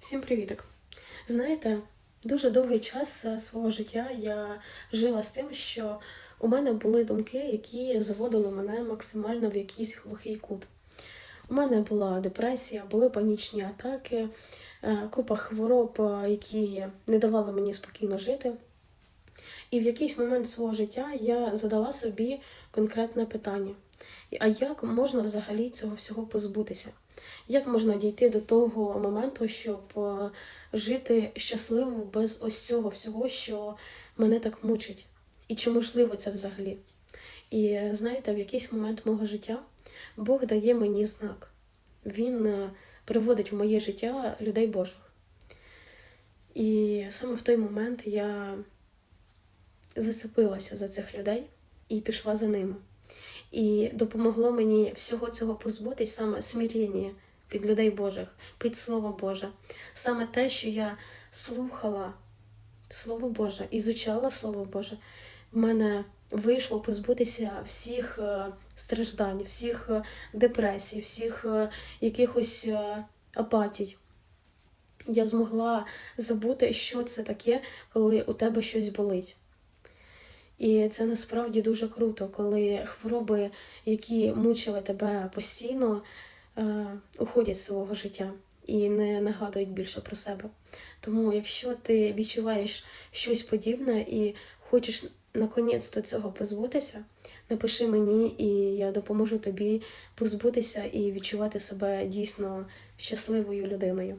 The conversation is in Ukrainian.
Всім привіток! Знаєте, дуже довгий час е, свого життя я жила з тим, що у мене були думки, які заводили мене максимально в якийсь глухий кут. У мене була депресія, були панічні атаки, е, купа хвороб, е, які не давали мені спокійно жити. І в якийсь момент свого життя я задала собі конкретне питання: а як можна взагалі цього всього позбутися? Як можна дійти до того моменту, щоб е, жити щасливо без ось цього всього, що мене так мучить? І чи можливо це взагалі? І знаєте, в якийсь момент мого життя Бог дає мені знак. Він е, приводить в моє життя людей Божих. І саме в той момент я зацепилася за цих людей і пішла за ними. І допомогло мені всього цього позбутись саме смирення під людей Божих, під Слово Боже. Саме те, що я слухала Слово Боже, ізучала Слово Боже, в мене вийшло позбутися всіх е, страждань, всіх е, депресій, всіх е, якихось апатій. Я змогла забути, що це таке, коли у тебе щось болить. І це насправді дуже круто, коли хвороби, які мучили тебе постійно, е, уходять з свого життя і не нагадують більше про себе. Тому, якщо ти відчуваєш щось подібне і хочеш наконець до цього позбутися, напиши мені, і я допоможу тобі позбутися і відчувати себе дійсно щасливою людиною.